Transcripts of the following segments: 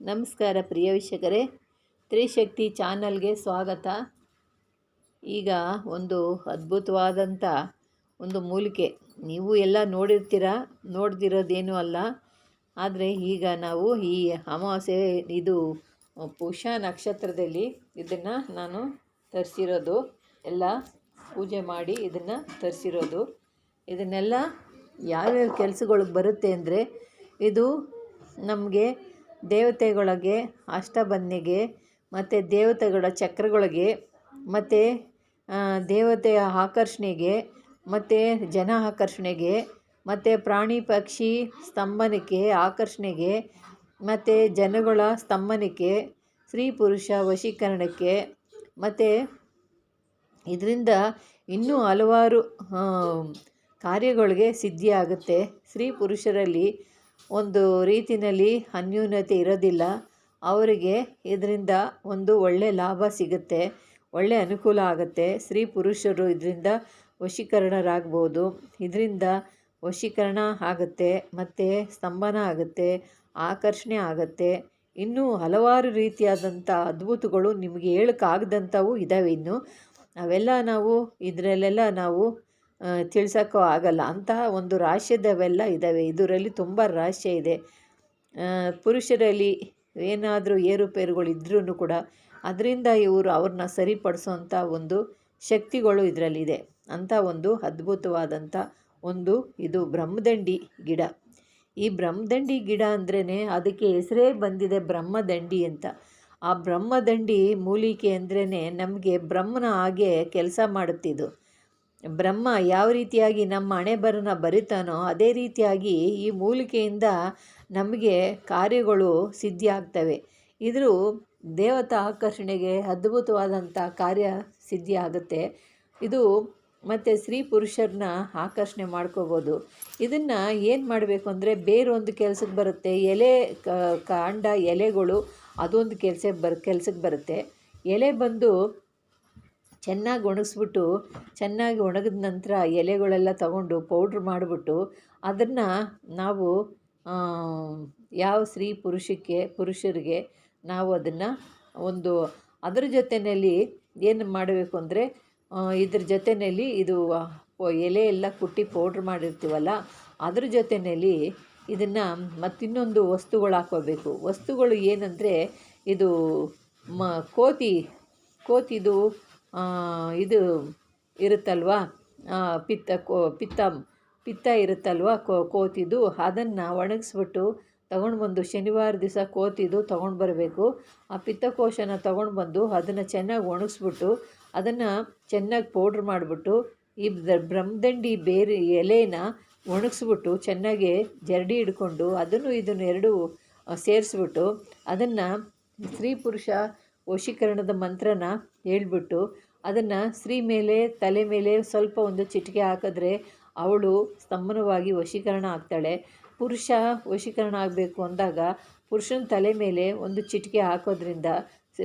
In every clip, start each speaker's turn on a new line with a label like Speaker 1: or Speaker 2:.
Speaker 1: ನಮಸ್ಕಾರ ಪ್ರಿಯ ವೀಕ್ಷಕರೇ. ತ್ರಿಶಕ್ತಿ ಚಾನಲ್ಗೆ ಸ್ವಾಗತ. ಈಗ ಒಂದು ಅದ್ಭುತವಾದಂಥ ಒಂದು ಮೂಲಿಕೆ. ನೀವು ಎಲ್ಲ ನೋಡಿರ್ತೀರ? ನೋಡ್ದಿರೋದೇನೂ ಅಲ್ಲ. ಆದರೆ ಈಗ ನಾವು ಈ ಅಮಾವಾಸ್ಯೆ, ಇದು ಪುಷ ನಕ್ಷತ್ರದಲ್ಲಿ ಇದನ್ನು ನಾನು ತರಿಸಿರೋದು. ಎಲ್ಲ ಪೂಜೆ ಮಾಡಿ ಇದನ್ನು ತರಿಸಿರೋದು. ಇದನ್ನೆಲ್ಲ ಯಾವ್ಯಾವ ಕೆಲಸಗಳಿಗೆ ಬರುತ್ತೆ ಅಂದರೆ, ಇದು ನಮಗೆ ದೇವತೆಗಳಿಗೆ ಅಷ್ಟಬಂದಿಗೆ ಮತ್ತು ದೇವತೆಗಳ ಚಕ್ರಗಳಿಗೆ, ಮತ್ತು ದೇವತೆಯ ಆಕರ್ಷಣೆಗೆ, ಮತ್ತು ಜನ ಆಕರ್ಷಣೆಗೆ, ಮತ್ತು ಪ್ರಾಣಿ ಪಕ್ಷಿ ಸ್ತಂಭನಕ್ಕೆ ಆಕರ್ಷಣೆಗೆ, ಮತ್ತು ಜನಗಳ ಸ್ತಂಭನಕ್ಕೆ, ಸ್ತ್ರೀ ಪುರುಷ ವಶೀಕರಣಕ್ಕೆ, ಮತ್ತು ಇದರಿಂದ ಇನ್ನೂ ಹಲವಾರು ಕಾರ್ಯಗಳಿಗೆ ಸಿದ್ಧಿಯಾಗುತ್ತೆ. ಸ್ತ್ರೀ ಪುರುಷರಲ್ಲಿ ಒಂದು ರೀತಿಯಲ್ಲಿ ಅನ್ಯೂನ್ಯತೆ ಇರೋದಿಲ್ಲ. ಅವರಿಗೆ ಇದರಿಂದ ಒಂದು ಒಳ್ಳೆಯ ಲಾಭ ಸಿಗುತ್ತೆ ಒಳ್ಳೆಯ ಅನುಕೂಲ ಆಗುತ್ತೆ. ಸ್ತ್ರೀ ಪುರುಷರು ಇದರಿಂದ ವಶೀಕರಣರಾಗ್ಬೋದು. ಇದರಿಂದ ವಶೀಕರಣ ಆಗುತ್ತೆ, ಮತ್ತು ಸ್ತಂಭನ ಆಗುತ್ತೆ, ಆಕರ್ಷಣೆ ಆಗುತ್ತೆ. ಇನ್ನೂ ಹಲವಾರು ರೀತಿಯಾದಂಥ ಅದ್ಭುತಗಳು ನಿಮಗೆ ಹೇಳೋಕ್ಕಾಗದಂಥವು ಇದ್ದಾವೆ ಇನ್ನು. ಅವೆಲ್ಲ ನಾವು, ಇದರಲ್ಲೆಲ್ಲ ನಾವು ತಿಳ್ಸೋಕ್ಕೂ ಆಗಲ್ಲ. ಅಂತಹ ಒಂದು ರಹಸ್ಯದವೆಲ್ಲ ಇದ್ದಾವೆ ಇದರಲ್ಲಿ ತುಂಬ ರಹಸ್ಯ ಇದೆ. ಪುರುಷರಲ್ಲಿ ಏನಾದರೂ ಏರುಪೇರುಗಳು ಇದ್ರೂ ಕೂಡ ಅದರಿಂದ ಇವರು ಅವ್ರನ್ನ ಸರಿಪಡಿಸೋಂಥ ಒಂದು ಶಕ್ತಿಗಳು ಇದರಲ್ಲಿದೆ. ಅಂಥ ಒಂದು ಅದ್ಭುತವಾದಂಥ ಒಂದು ಇದು ಬ್ರಹ್ಮದಂಡಿ ಗಿಡ. ಈ ಬ್ರಹ್ಮದಂಡಿ ಗಿಡ ಅಂದ್ರೇ ಅದಕ್ಕೆ ಹೆಸರೇ ಬಂದಿದೆ ಬ್ರಹ್ಮದಂಡಿ ಅಂತ. ಆ ಬ್ರಹ್ಮದಂಡಿ ಮೂಲಿಕೆ ಅಂದ್ರೇ ನಮಗೆ ಬ್ರಹ್ಮನ ಹಾಗೆ ಕೆಲಸ ಮಾಡುತ್ತಿದ್ದು. ಬ್ರಹ್ಮ ಯಾವ ರೀತಿಯಾಗಿ ನಮ್ಮ ಹಣೆಬರನ್ನ ಬರಿತಾನೋ ಅದೇ ರೀತಿಯಾಗಿ ಈ ಮೂಲಿಕೆಯಿಂದ ನಮಗೆ ಕಾರ್ಯಗಳು ಸಿದ್ಧಿ ಆಗ್ತವೆ ಇದ್ರ ದೇವತಾ ಆಕರ್ಷಣೆಗೆ ಅದ್ಭುತವಾದಂಥ ಕಾರ್ಯ ಸಿದ್ಧಿಯಾಗುತ್ತೆ. ಇದು ಮತ್ತು ಸ್ತ್ರೀ ಪುರುಷರನ್ನ ಆಕರ್ಷಣೆ ಮಾಡ್ಕೋಬೋದು. ಇದನ್ನು ಏನು ಮಾಡಬೇಕು ಅಂದರೆ ಬೇರೊಂದು ಕೆಲಸಕ್ಕೆ ಬರುತ್ತೆ. ಎಲೆ ಕಾಂಡ ಎಲೆಗಳು ಅದೊಂದು ಕೆಲಸ ಬರ್ ಕೆಲಸಕ್ಕೆ ಬರುತ್ತೆ. ಎಲೆ ಬಂದು ಚೆನ್ನಾಗಿ ಒಣಗಿಸ್ಬಿಟ್ಟು, ಚೆನ್ನಾಗಿ ಒಣಗಿದ ನಂತರ ಎಲೆಗಳೆಲ್ಲ ತಗೊಂಡು ಪೌಡ್ರ್ ಮಾಡಿಬಿಟ್ಟು ಅದನ್ನು ನಾವು ಯಾವ ಸ್ತ್ರೀ ಪುರುಷಕ್ಕೆ, ಪುರುಷರಿಗೆ ನಾವು ಅದನ್ನು ಒಂದು ಅದರ ಜೊತೆಯಲ್ಲಿ ಏನು ಮಾಡಬೇಕು ಅಂದರೆ ಇದ್ರ ಜೊತೆಯಲ್ಲಿ ಇದು ಎಲೆ ಎಲ್ಲ ಕುಟ್ಟಿ ಪೌಡ್ರ್ ಮಾಡಿರ್ತೀವಲ್ಲ, ಅದ್ರ ಜೊತೆಯಲ್ಲಿ ಇದನ್ನು ಮತ್ತಿನ್ನೊಂದು ವಸ್ತುಗಳು ಹಾಕೋಬೇಕು ವಸ್ತುಗಳು ಏನಂದರೆ, ಇದು ಮ, ಕೋತಿ, ಕೋತಿದು ಇದು ಇರುತ್ತಲ್ವ? ಪಿತ್ತ ಕೋ, ಪಿತ್ತ ಪಿತ್ತ ಇರುತ್ತಲ್ವ? ಕೋತಿದು. ಅದನ್ನು ಒಣಗಿಸ್ಬಿಟ್ಟು ತಗೊಂಡು ಬಂದು ಶನಿವಾರ ದಿವಸ ಕೋತಿದು ತೊಗೊಂಡು ಬರಬೇಕು. ಆ ಪಿತ್ತಕೋಶನ ತೊಗೊಂಡು ಬಂದು ಅದನ್ನು ಚೆನ್ನಾಗಿ ಒಣಗಿಸ್ಬಿಟ್ಟು ಅದನ್ನು ಚೆನ್ನಾಗಿ ಪೌಡ್ರ್ ಮಾಡಿಬಿಟ್ಟು ಈ ಬ್ರಹ್ಮದಂಡಿ ಬೇರೆ ಎಲೆನ ಒಣಗಿಸ್ಬಿಟ್ಟು ಚೆನ್ನಾಗಿ ಜರಡಿ ಹಿಡ್ಕೊಂಡು ಅದನ್ನು ಇದನ್ನು ಎರಡು ಸೇರಿಸ್ಬಿಟ್ಟು ಅದನ್ನು ಸ್ತ್ರೀ ಪುರುಷ ವಶೀಕರಣದ ಮಂತ್ರನ ಹೇಳ್ಬಿಟ್ಟು ಅದನ್ನು ಸ್ತ್ರೀ ಮೇಲೆ, ತಲೆ ಮೇಲೆ ಸ್ವಲ್ಪ ಒಂದು ಚಿಟಿಕೆ ಹಾಕಿದ್ರೆ ಅವಳು ಸ್ತಂಭನವಾಗಿ ವಶೀಕರಣ ಆಗ್ತಾಳೆ. ಪುರುಷ ವಶೀಕರಣ ಆಗಬೇಕು ಅಂದಾಗ ಪುರುಷನ ತಲೆ ಮೇಲೆ ಒಂದು ಚಿಟಿಕೆ ಹಾಕೋದ್ರಿಂದ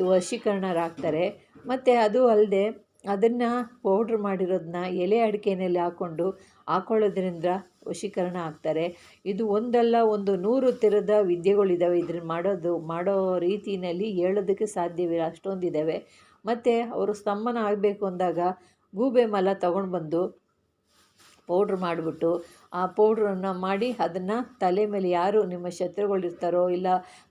Speaker 1: ವಶೀಕರಣರಾಗ್ತಾರೆ. ಮತ್ತು ಅದು ಅಲ್ಲದೆ ಅದನ್ನು ಪೌಡ್ರ್ ಮಾಡಿರೋದನ್ನ ಎಲೆ ಅಡಿಕೆಯಲ್ಲಿ ಹಾಕ್ಕೊಂಡು ಹಾಕೊಳ್ಳೋದ್ರಿಂದ ವಶೀಕರಣ ಆಗ್ತಾರೆ. ಇದು ಒಂದಲ್ಲ, ಒಂದು ನೂರು ಥರದ ವಿದ್ಯೆಗಳಿದ್ದಾವೆ ಇದ್ರ ಮಾಡೋದು, ಮಾಡೋ ರೀತಿಯಲ್ಲಿ ಹೇಳೋದಕ್ಕೆ ಸಾಧ್ಯವಿಲ್ಲ. ಅಷ್ಟೊಂದಿದ್ದಾವೆ ಮತ್ತು ಅವರು ಸ್ತಂಭನ ಆಗಬೇಕು ಅಂದಾಗ ಗೂಬೆ ಮಲ ತಗೊಂಡು ಬಂದು ಪೌಡ್ರ್ ಮಾಡಿಬಿಟ್ಟು ಆ ಪೌಡ್ರನ್ನು ಮಾಡಿ ಅದನ್ನು ತಲೆ ಮೇಲೆ ಯಾರು ನಿಮ್ಮ ಶತ್ರುಗಳಿರ್ತಾರೋ ಇಲ್ಲ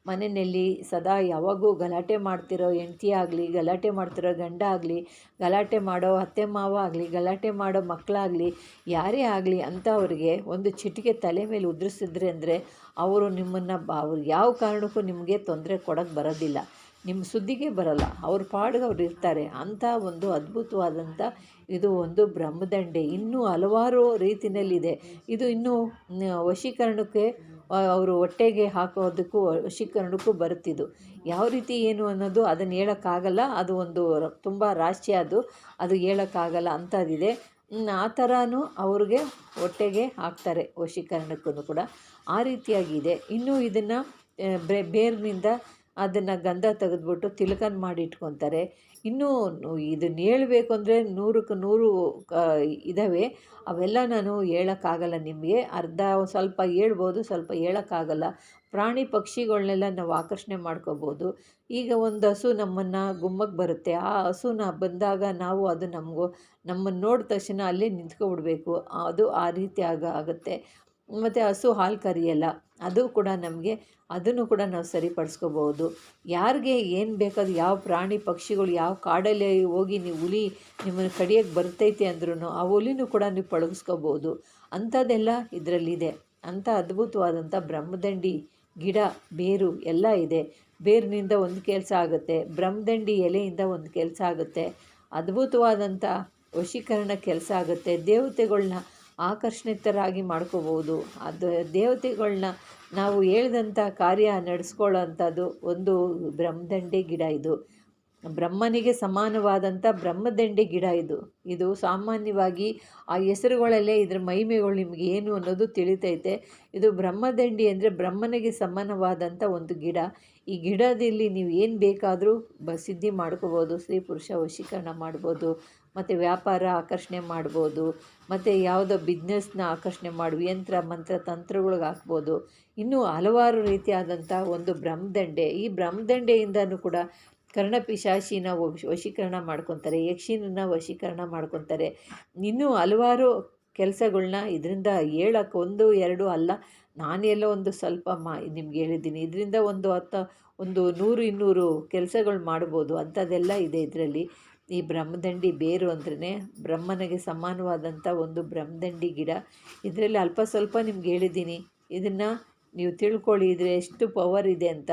Speaker 1: ಮನೆಯಲ್ಲಿ ಸದಾ ಯಾವಾಗೂ ಗಲಾಟೆ ಮಾಡ್ತಿರೋ ಹೆಂಡತಿ ಆಗಲಿ, ಗಲಾಟೆ ಮಾಡ್ತಿರೋ ಗಂಡ ಆಗಲಿ, ಗಲಾಟೆ ಮಾಡೋ ಅತ್ತೆ ಮಾವ ಆಗಲಿ, ಗಲಾಟೆ ಮಾಡೋ ಮಕ್ಕಳಾಗಲಿ ಯಾರೇ ಆಗಲಿ ಅಂಥವ್ರಿಗೆ ಒಂದು ಚಿಟಿಕೆ ತಲೆ ಮೇಲೆ ಉದುರಿಸಿದ್ರೆ ಅಂದರೆ ಅವರು ನಿಮ್ಮನ್ನು ಅವ್ರು ಯಾವ ಕಾರಣಕ್ಕೂ ನಿಮಗೆ ತೊಂದರೆ ಕೊಡೋಕ್ಕೆ ಬರೋದಿಲ್ಲ. ನಿಮ್ಮ ಸುದ್ದಿಗೆ ಬರಲ್ಲ. ಅವ್ರ ಪಾಡಿಗೆ ಅವ್ರು ಇರ್ತಾರೆ. ಅಂಥ ಒಂದು ಅದ್ಭುತವಾದಂಥ ಇದು ಒಂದು ಬ್ರಹ್ಮದಂಡೆ. ಇನ್ನೂ ಹಲವಾರು ರೀತಿಯಲ್ಲಿದೆ ಇದು ಇನ್ನೂ ವಶೀಕರಣಕ್ಕೆ ಅವರು ಹೊಟ್ಟೆಗೆ ಹಾಕೋದಕ್ಕೂ, ವಶೀಕರಣಕ್ಕೂ ಬರುತ್ತಿದ್ದು. ಯಾವ ರೀತಿ ಏನು ಅನ್ನೋದು ಅದನ್ನು ಹೇಳೋಕ್ಕಾಗಲ್ಲ. ಅದು ಒಂದು ತುಂಬ ರಾಶಿ ಅದು. ಅದು ಹೇಳೋಕ್ಕಾಗಲ್ಲ ಅಂಥದ್ದಿದೆ. ಆ ಥರನೂ ಅವ್ರಿಗೆ ಹೊಟ್ಟೆಗೆ ಹಾಕ್ತಾರೆ, ವಶೀಕರಣಕ್ಕೂ ಕೂಡ. ಆ ರೀತಿಯಾಗಿದೆ. ಇನ್ನೂ ಇದನ್ನು ಬೇರಿನಿಂದ ಅದನ್ನು ಗಂಧ ತೆಗೆದ್ಬಿಟ್ಟು ತಿಲಕನ್ ಮಾಡಿ ಇಟ್ಕೊತಾರೆ. ಇನ್ನೂ ಇದನ್ನು ಹೇಳಬೇಕು ಅಂದರೆ ನೂರಕ್ಕೆ ನೂರು ಇದ್ದಾವೆ ಅವೆಲ್ಲ ನಾನು ಹೇಳೋಕ್ಕಾಗಲ್ಲ ನಿಮಗೆ. ಅರ್ಧ ಸ್ವಲ್ಪ ಹೇಳ್ಬೋದು, ಸ್ವಲ್ಪ ಹೇಳೋಕ್ಕಾಗಲ್ಲ. ಪ್ರಾಣಿ ಪಕ್ಷಿಗಳನ್ನೆಲ್ಲ ನಾವು ಆಕರ್ಷಣೆ ಮಾಡ್ಕೋಬೋದು. ಈಗ ಒಂದು ಹಸು ನಮ್ಮನ್ನು ಗುಮ್ಮಕ್ಕೆ ಬರುತ್ತೆ. ಆ ಹಸುನ ಬಂದಾಗ ನಾವು ಅದು ನಮಗೂ ನಮ್ಮನ್ನು ನೋಡಿದ ತಕ್ಷಣ ಅಲ್ಲೇ ನಿಂತ್ಕೊಬಿಡ್ಬೇಕು. ಅದು ಆ ರೀತಿ ಆಗ, ಆಗುತ್ತೆ. ಮತ್ತು ಹಸು ಹಾಲು ಕರಿಯಲ್ಲ, ಅದು ಕೂಡ ನಮಗೆ, ಅದನ್ನು ಕೂಡ ನಾವು ಸರಿಪಡಿಸ್ಕೋಬೋದು ಯಾರಿಗೆ ಏನು ಬೇಕಾದ ಯಾವ ಪ್ರಾಣಿ ಪಕ್ಷಿಗಳು ಯಾವ ಕಾಡಲ್ಲಿ ಹೋಗಿ ನೀವು ಹುಲಿ ನಿಮ್ಮನ್ನು ಕಡಿಯೋಕ್ಕೆ ಬರ್ತೈತೆ ಅಂದ್ರೂ ಆ ಹುಲಿನೂ ಕೂಡ ನೀವು ಪಳಗಿಸ್ಕೋಬೋದು ಅಂಥದ್ದೆಲ್ಲ ಇದರಲ್ಲಿದೆ. ಅಂಥ ಅದ್ಭುತವಾದಂಥ ಬ್ರಹ್ಮದಂಡಿ ಗಿಡ, ಬೇರು ಎಲ್ಲ ಇದೆ. ಬೇರಿನಿಂದ ಒಂದು ಕೆಲಸ ಆಗುತ್ತೆ, ಬ್ರಹ್ಮದಂಡಿ ಎಲೆಯಿಂದ ಒಂದು ಕೆಲಸ ಆಗುತ್ತೆ. ಅದ್ಭುತವಾದಂಥ ವಶೀಕರಣ ಕೆಲಸ ಆಗುತ್ತೆ. ದೇವತೆಗಳ್ನ ಆಕರ್ಷಿತರಾಗಿ ಮಾಡ್ಕೋಬೋದು ಅದು ದೇವತೆಗಳನ್ನ ನಾವು ಹೇಳ್ದಂಥ ಕಾರ್ಯ ನಡೆಸ್ಕೊಳ್ಳೋ ಅಂಥದ್ದು ಒಂದು ಬ್ರಹ್ಮದಂಡೆ ಗಿಡ ಇದು. ಬ್ರಹ್ಮನಿಗೆ ಸಮಾನವಾದಂಥ ಬ್ರಹ್ಮದಂಡೆ ಗಿಡ ಇದು. ಇದು ಸಾಮಾನ್ಯವಾಗಿ ಆ ಹೆಸರುಗಳಲ್ಲೇ ಇದರ ಮಹಿಮೆಗಳು ನಿಮಗೆ ಏನು ಅನ್ನೋದು ತಿಳಿತೈತೆ. ಇದು ಬ್ರಹ್ಮದಂಡಿ ಅಂದರೆ ಬ್ರಹ್ಮನಿಗೆ ಸಮಾನವಾದಂಥ ಒಂದು ಗಿಡ. ಈ ಗಿಡದಲ್ಲಿ ನೀವು ಏನು ಬೇಕಾದರೂ ಬ ಸಿದ್ಧಿ ಮಾಡ್ಕೋಬೋದು. ಸ್ತ್ರೀ, ಪುರುಷ ವಶೀಕರಣ ಮಾಡ್ಬೋದು. ಮತ್ತು ವ್ಯಾಪಾರ ಆಕರ್ಷಣೆ ಮಾಡ್ಬೋದು. ಮತ್ತು ಯಾವುದೋ ಬಿಸ್ನೆಸ್ನ ಆಕರ್ಷಣೆ ಮಾಡುವ ಯಂತ್ರ, ಮಂತ್ರ, ತಂತ್ರಗಳಿಗೆ ಹಾಕ್ಬೋದು. ಇನ್ನೂ ಹಲವಾರು ರೀತಿಯಾದಂಥ ಒಂದು ಬ್ರಹ್ಮದಂಡೆ. ಈ ಬ್ರಹ್ಮದಂಡೆಯಿಂದನೂ ಕೂಡ ಕರ್ಣಪಿಶಾಚಿನ ವಶೀಕರಣ ಮಾಡ್ಕೊತಾರೆ ಯಕ್ಷಿನ ವಶೀಕರಣ ಮಾಡ್ಕೊತಾರೆ. ಇನ್ನೂ ಹಲವಾರು ಕೆಲಸಗಳನ್ನ ಇದರಿಂದ ಹೇಳಕ್ಕೆ ಒಂದು, ಎರಡು ಅಲ್ಲ ನಾನು ಎಲ್ಲೋ ಒಂದು ಸ್ವಲ್ಪ ಮಾ, ನಿಮ್ಗೆ ಹೇಳಿದ್ದೀನಿ. ಇದರಿಂದ ಒಂದು ಹತ್ತು, ಒಂದು ನೂರು, ಇನ್ನೂರು ಕೆಲಸಗಳು ಮಾಡ್ಬೋದು. ಅಂಥದ್ದೆಲ್ಲ ಇದೆ ಇದರಲ್ಲಿ. ಈ ಬ್ರಹ್ಮದಂಡಿ ಬೇರು ಅಂದ್ರೆ ಬ್ರಹ್ಮನಿಗೆ ಸಮಾನವಾದಂಥ ಒಂದು ಬ್ರಹ್ಮದಂಡಿ ಗಿಡ. ಇದರಲ್ಲಿ ಅಲ್ಪ ಸ್ವಲ್ಪ ನಿಮ್ಗೆ ಹೇಳಿದ್ದೀನಿ. ಇದನ್ನು ನೀವು ತಿಳ್ಕೊಳ್ಳಿ, ಇದ್ರೆ ಎಷ್ಟು ಪವರ್ ಇದೆ ಅಂತ.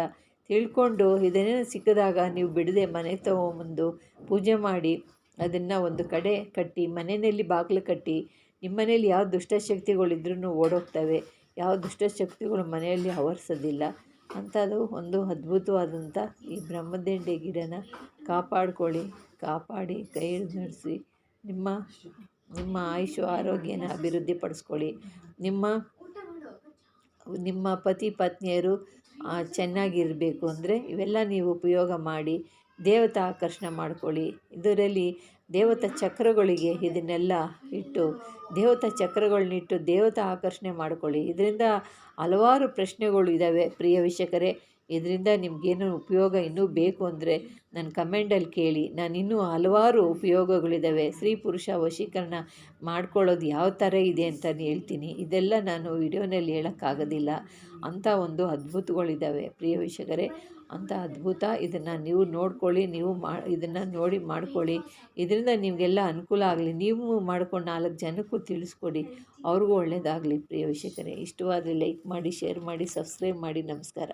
Speaker 1: ತಿಳ್ಕೊಂಡು ಇದನ್ನೇನು ಸಿಕ್ಕಿದಾಗ ನೀವು ಬಿಡದೆ ಮನೆ ತಗೊಂಬಂದು ಪೂಜೆ ಮಾಡಿ ಅದನ್ನು ಒಂದು ಕಡೆ ಕಟ್ಟಿ, ಮನೆಯಲ್ಲಿ ಬಾಗಿಲು ಕಟ್ಟಿ ನಿಮ್ಮ ಮನೇಲಿ ಯಾವ ದುಷ್ಟಶಕ್ತಿಗಳಿದ್ರೂ ಓಡೋಗ್ತವೆ. ಯಾವ ದುಷ್ಟಶಕ್ತಿಗಳು ಮನೆಯಲ್ಲಿ ಆವರಿಸೋದಿಲ್ಲ. ಅಂಥದ್ದು ಒಂದು ಅದ್ಭುತವಾದಂಥ ಈ ಬ್ರಹ್ಮದಂಡೆ ಗಿಡನ ಕಾಪಾಡ್ಕೊಳ್ಳಿ, ಕಾಪಾಡಿ ಕೈ ನಡೆಸಿ ನಿಮ್ಮ ನಿಮ್ಮ ಆಯುಷು, ಆರೋಗ್ಯನ ಅಭಿವೃದ್ಧಿಪಡಿಸ್ಕೊಳ್ಳಿ. ನಿಮ್ಮ ನಿಮ್ಮ ಪತಿ ಪತ್ನಿಯರು ಚೆನ್ನಾಗಿರಬೇಕು ಅಂದರೆ ಇವೆಲ್ಲ ನೀವು ಉಪಯೋಗ ಮಾಡಿ, ದೇವತಾ ಆಕರ್ಷಣೆ ಮಾಡ್ಕೊಳ್ಳಿ. ಇದರಲ್ಲಿ ದೇವತಾ ಚಕ್ರಗಳಿಗೆ ಇದನ್ನೆಲ್ಲ ಇಟ್ಟು, ದೇವತಾ ಚಕ್ರಗಳನ್ನಿಟ್ಟು ದೇವತಾ ಆಕರ್ಷಣೆ ಮಾಡ್ಕೊಳ್ಳಿ. ಇದರಿಂದ ಹಲವಾರು ಪ್ರಶ್ನೆಗಳು ಇದ್ದಾವೆ ಪ್ರಿಯ ವೀಕ್ಷಕರೇ. ಇದರಿಂದ ನಿಮಗೇನು ಉಪಯೋಗ ಇನ್ನೂ ಬೇಕು ಅಂದರೆ ನನ್ನ ಕಮೆಂಟಲ್ಲಿ ಕೇಳಿ. ನಾನು ಇನ್ನೂ ಹಲವಾರು ಉಪಯೋಗಗಳಿದ್ದಾವೆ ಸ್ತ್ರೀ ಪುರುಷ ವಶೀಕರಣ ಮಾಡ್ಕೊಳ್ಳೋದು ಯಾವ ಥರ ಇದೆ ಅಂತ ಹೇಳ್ತೀನಿ. ಇದೆಲ್ಲ ನಾನು ವಿಡಿಯೋನಲ್ಲಿ ಹೇಳೋಕ್ಕಾಗೋದಿಲ್ಲ. ಅಂಥ ಒಂದು ಅದ್ಭುತಗಳಿದ್ದಾವೆ ಪ್ರಿಯ ವೀಕ್ಷಕರೇ, ಅಂಥ ಅದ್ಭುತ ಇದನ್ನು ನೀವು ನೋಡ್ಕೊಳ್ಳಿ, ನೀವು ಮಾ, ಇದನ್ನು ನೋಡಿ ಮಾಡ್ಕೊಳ್ಳಿ. ಇದರಿಂದ ನಿಮಗೆಲ್ಲ ಅನುಕೂಲ ಆಗಲಿ. ನೀವು ಮಾಡ್ಕೊಂಡು ನಾಲ್ಕು ಜನಕ್ಕೂ ತಿಳಿಸ್ಕೊಡಿ. ಅವ್ರಿಗೂ ಒಳ್ಳೆಯದಾಗಲಿ ಪ್ರಿಯ ವೀಕ್ಷಕರೇ, ಇಷ್ಟವಾದರೆ ಲೈಕ್ ಮಾಡಿ, ಶೇರ್ ಮಾಡಿ, ಸಬ್ಸ್ಕ್ರೈಬ್ ಮಾಡಿ. ನಮಸ್ಕಾರ.